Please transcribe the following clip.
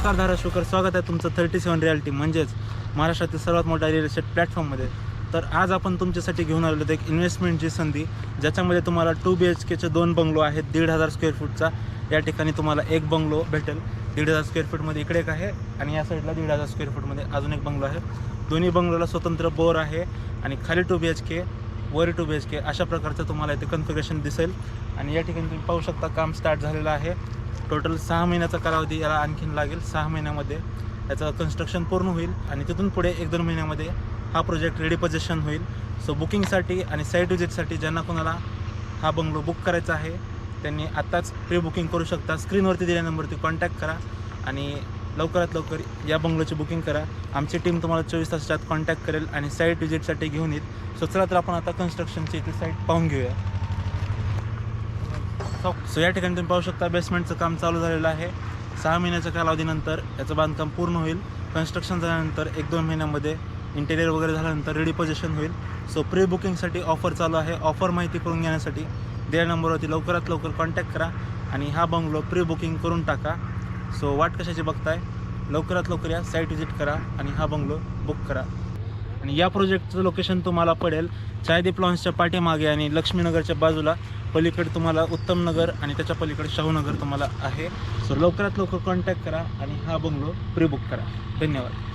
नमस्कार धाराशिवकर स्वागत आहे तुमचं थर्टी सेवन रियालिटी म्हणजेच महाराष्ट्रातील सर्वात मोठ्या रिअल इस्टेट प्लॅटफॉर्ममध्ये तर आज आपण तुमच्यासाठी घेऊन आलेलो आहोत एक इन्व्हेस्टमेंटची संधी ज्याच्यामध्ये तुम्हाला टू बी एच केचे दोन बंगलो आहेत दीड हजार स्क्वेअर फूटचा या ठिकाणी तुम्हाला एक बंगलो भेटेल. दीड हजार स्क्वेअर फूटमध्ये इकडे एक आहे आणि या साईडला दीड हजार स्क्वेअर फूटमध्ये अजून एक बंगलो आहे. दोन्ही बंगलोला स्वतंत्र बोर आहे आणि खाली टू बी एच के वर टू बी एच के अशा प्रकारचं तुम्हाला इथे कन्फिगरेशन दिसेल. आणि या ठिकाणी तुम्ही पाहू शकता काम स्टार्ट झालेलं आहे. टोटल सहा महिन्याचा कालावधी याला आणखीन लागेल सहा महिन्यामध्ये. याचं कन्स्ट्रक्शन पूर्ण होईल आणि तिथून पुढे एक दोन महिन्यामध्ये हा प्रोजेक्ट रेडी पोझिशन होईल. सो बुकिंगसाठी आणि साईट विजिटसाठी ज्यांना कोणाला हा बंगलो बुक करायचा आहे त्यांनी आत्ताच प्री बुकिंग करू शकता. स्क्रीनवरती दिलेल्या नंबरवरती कॉन्टॅक्ट करा आणि लवकरात लवकर या बंगलोची बुकिंग करा. आमची टीम तुम्हाला चोवीस तासाच्या आत कॉन्टॅक्ट करेल आणि साईट विजिटसाठी घेऊन येईल. सो चला तर आपण आता कन्स्ट्रक्शनची इथे साईट पाहून घेऊया. सो या ठिकाणी तुम्ही पाहू शकता बेसमेंटचं काम चालू झालेलं आहे. सहा महिन्याच्या कालावधीनंतर याचं बांधकाम पूर्ण होईल. कन्स्ट्रक्शन झाल्यानंतर एक दोन महिन्यामध्ये इंटेरियर वगैरे झाल्यानंतर रेडी पोझिशन होईल. सो प्री बुकिंगसाठी ऑफर चालू आहे. ऑफर माहिती करून घेण्यासाठी त्या नंबरवरती लवकरात लवकर कॉन्टॅक्ट करा आणि हा बंगलो प्री बुकिंग करून टाका. सो वाट कशाची बघताय? लवकरात लवकर या साईट व्हिजिट करा आणि हा बंगलो बुक करा. आणि या प्रोजेक्टचं लोकेशन तुम्हाला पडेल चायदीप लॉन्सच्या पाठीमागे आणि लक्ष्मीनगरच्या बाजूला पलीकडे तुम्हाला उत्तम नगर आणि त्याच्या पलीकडे शाहूनगर तुम्हाला आहे सो लवकरात लवकर कॉन्टॅक्ट करा आणि हा बंगलो प्री बुक करा धन्यवाद